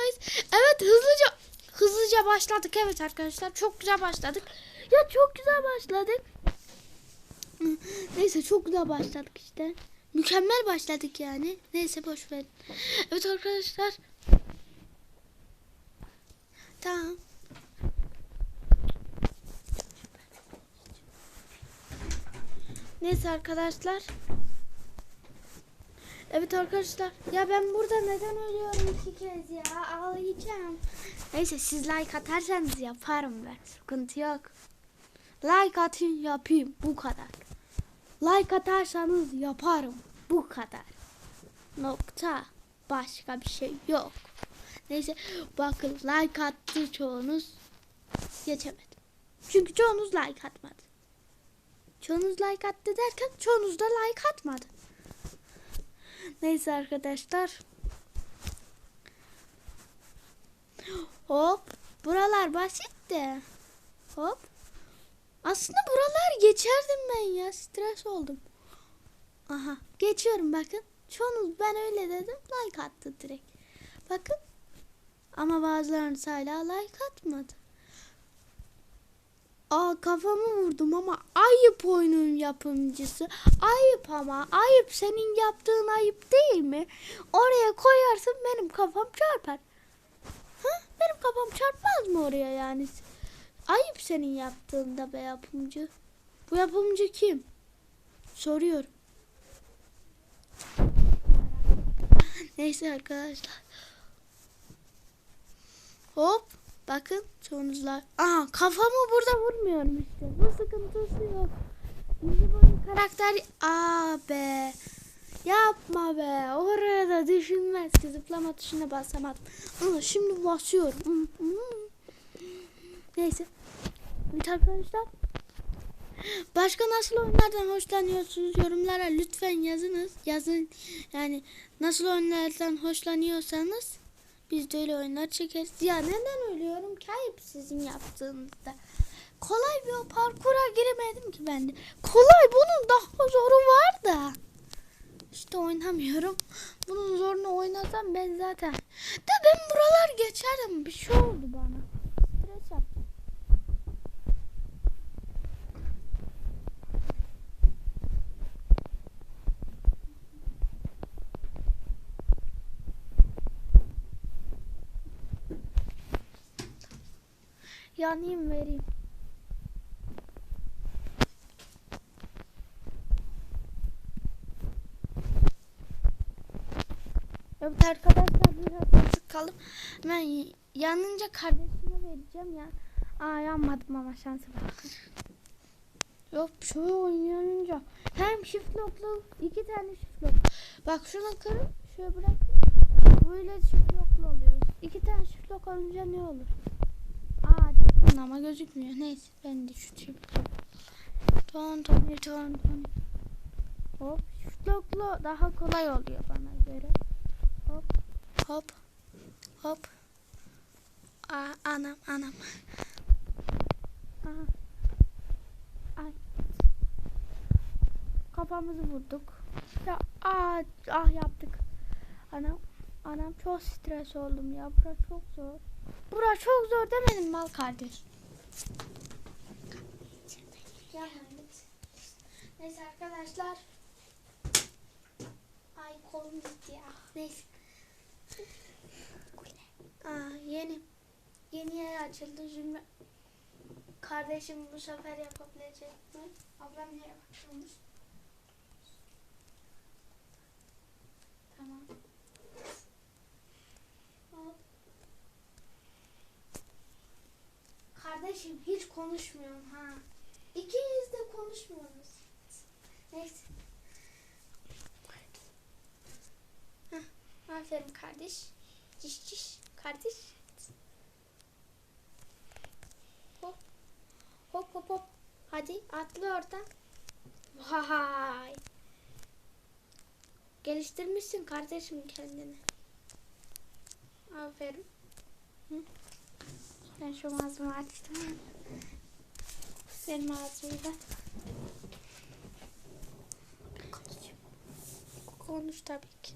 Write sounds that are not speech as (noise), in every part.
videodayız. Evet hızlıca hızlıca başladık. Evet arkadaşlar çok güzel başladık. Ya çok güzel başladık. Neyse çok güzel başladık işte. Mükemmel başladık yani. Neyse boş ver. Evet arkadaşlar. Tamam. Neyse arkadaşlar. Evet arkadaşlar. Ya ben burada neden ölüyorum iki kez ya? Ağlayacağım. Neyse siz like atarsanız yaparım ben. Sıkıntı yok. Like atın yapayım. Bu kadar. Like atarsanız yaparım. Bu kadar. Nokta. Başka bir şey yok. Neyse bakın like attı çoğunuz. Geçemedim. Çünkü çoğunuz like atmadı. Çoğunuz like attı derken çoğunuz da like atmadı. Neyse arkadaşlar. Hop. Buralar basit de. Hop. Aslında buralar geçerdim ben ya. Stres oldum. Aha. Geçiyorum bakın. Çoğunuz ben öyle dedim. Like attı direkt. Bakın. Ama bazılarınız hala like atmadı. Aa kafamı vurdum ama ayıp oyunun yapımcısı. Ayıp ama ayıp senin yaptığın ayıp değil mi? Oraya koyarsın benim kafam çarpar. Ha? Benim kafam çarpmaz mı oraya yani? Ayıp senin yaptığında be yapımcı. Bu yapımcı kim? Soruyorum. Neyse arkadaşlar. Hop. Bakın çoğunuzlar. Aha kafamı burada vurmuyorum işte. Bu sıkıntısı yok. Bizi böyle karakter... Aa be. Yapma be. Oraya da düşünmez ki. Zıplama tuşuna basamadım. Ama şimdi basıyorum. Hı, hı. Neyse. Evet arkadaşlar. Başka nasıl oyunlardan hoşlanıyorsunuz? Yorumlara lütfen yazınız. Yazın. Yani nasıl oyunlardan hoşlanıyorsanız biz de öyle oyunlar çekeriz. Ya neden ölüyorum ki? Ayıp sizin yaptığınızda. Kolay bir o parkura giremedim ki ben de. Kolay bunun daha zoru var da. İşte oynamıyorum. Bunun zorunu oynasam ben zaten. De ben buralar geçerim. Bir şey oldu bana. Stres yaptım. Yanayım vereyim. Evet arkadaşlar biraz sıkalım. Ben yanınca kardeşime vereceğim ya. Aa yanmadım ama şansı bak. Yok şöyle oynayınca hem shift locklu iki tane shift lock. Bak şunu kırıp şöyle bırakın. Böyle shift locklu oluyor. İki tane shift lock olunca ne olur? Ama gözükmüyor. Neyse ben de şu lock. Ton ton ton ton. Hop shift locklu daha kolay oluyor bana göre. Hop hop hop. Aa, anam anam. Aha. Ay. Kafamızı vurduk. Ya aa, ah yaptık. Anam anam çok stres oldum ya. Bura çok zor. Bura çok zor demedim mal kardeş. Neyse arkadaşlar. Ay kolum gitti ya. Neyse. Aa, yeni. Yeni yer açıldı. Şimdi kardeşim bu sefer yapabilecek mi? Ablam neye bakıyormuş? Tamam. Hop. Kardeşim hiç konuşmuyorum ha. İkiniz de konuşmuyorsunuz. Neyse. Heh, aferin kardeş. Ciş ciş kardeş. Hop. Hop hop hop. Hadi atla oradan. Vay. Geliştirmişsin kardeşim kendini. Aferin. Hı. Ben şu ağzımı açtım. Benim ağzımda. Konuş tabii ki.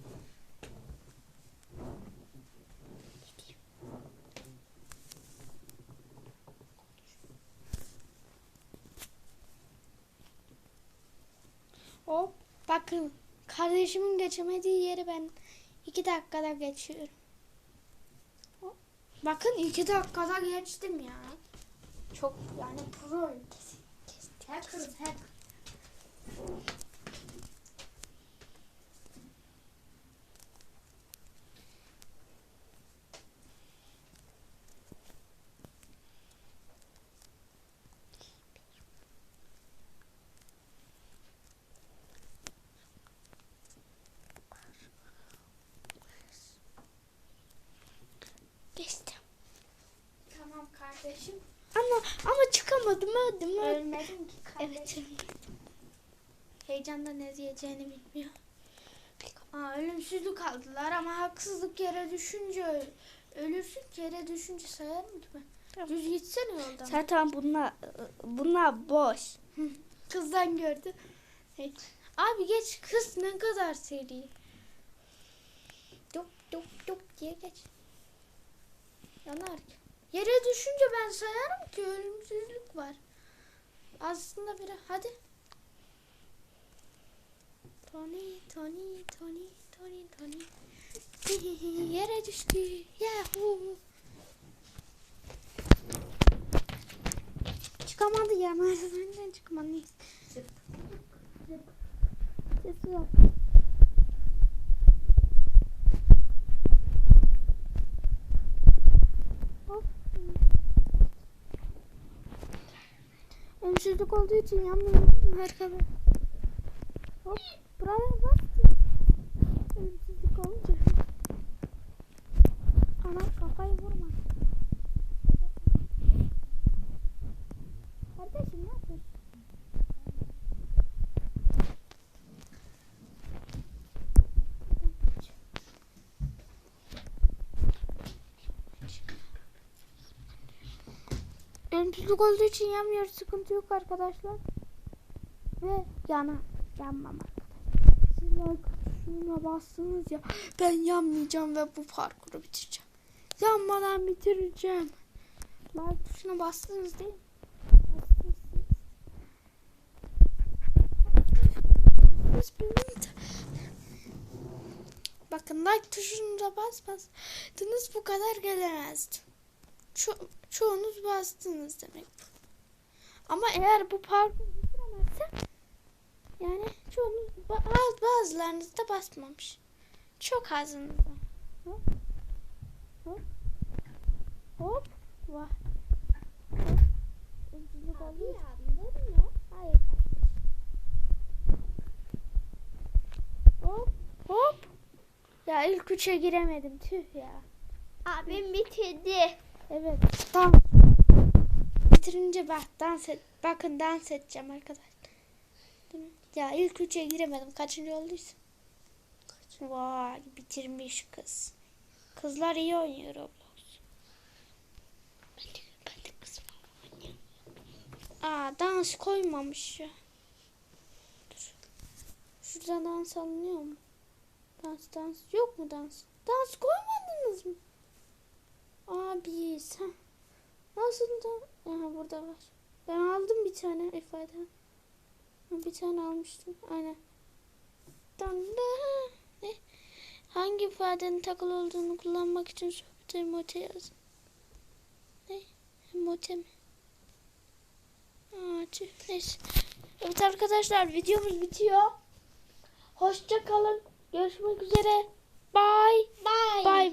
Hop bakın kardeşimin geçemediği yeri ben iki dakikada geçiyorum. Bakın iki dakikada geçtim ya. Çok yani pro kesin. Hacker'ım hacker. Geçtim. Tamam kardeşim. Ama ama çıkamadım öldüm. Ölmedin ki Evet. Heyecandan ne diyeceğini bilmiyor. Aa, ölümsüzlük aldılar ama haksızlık yere düşünce öl- ölürsün yere düşünce sayar mı ben? Tamam. Düz gitsene yoldan. Zaten bunlar bunlar boş. Kızdan gördü. Abi geç kız ne kadar seri. Duk duk duk diye geç. Yanar ki. Yere düşünce ben sayarım ki ölümsüzlük var. Aslında biri hadi. Tony Tony Tony Tony Tony. (laughs) Yere düştü. Yahoo. Çıkamadı ya merdivenden çıkamadı. Zıp. Sesi yok. Hop. Ölümsüzlük olduğu için yanmıyorum arkada. Hop. Buraya bak. Ölümsüzlük olunca. Ana kafayı vurma. Kardeşim ne yapıyorsun? Ölümsüzlük olduğu için yanmıyor. Sıkıntı yok arkadaşlar. Ve yana. Yanmam arkadaşlar. Sizler şuna bastınız ya. Ben yanmayacağım ve bu parkuru bitireceğim. Yanmadan bitireceğim. Like tuşuna bastınız değil mi? Bakın like tuşuna basmazdınız bu kadar gelemezdim. Ço- çoğunuz bastınız demek. Ama eğer bu parkuru bitiremezsem yani çoğunuz ba- baz- bazılarınız da basmamış. Çok azınız var. Hop. Hop. Hop. Vah. Hop. Hayır kardeşim. Hop. Hop. Ya ilk üçe giremedim tüh ya. Abim bitirdi. Evet. Dans. Bitirince bak dans et. Bakın dans edeceğim arkadaşlar. Ya ilk üçe giremedim. Kaçıncı olduysam. Vay bitirmiş kız. Kızlar iyi oynuyor Roblox. Ben de, ben de. Aa dans koymamış. Dur. Şurada dans alınıyor mu? Dans dans yok mu dans? Dans koymadınız mı? Abi sen nasıl da Aha burada var. Ben aldım bir tane ifade. Bir tane almıştım. Aynen. Dan da ne? Hangi ifadenin takılı olduğunu kullanmak için sohbet emote yazın. Ne? Emote mi? Aa, tüh, neyse. Evet arkadaşlar videomuz bitiyor. Hoşça kalın. Görüşmek üzere. Bye. Bye. Bye.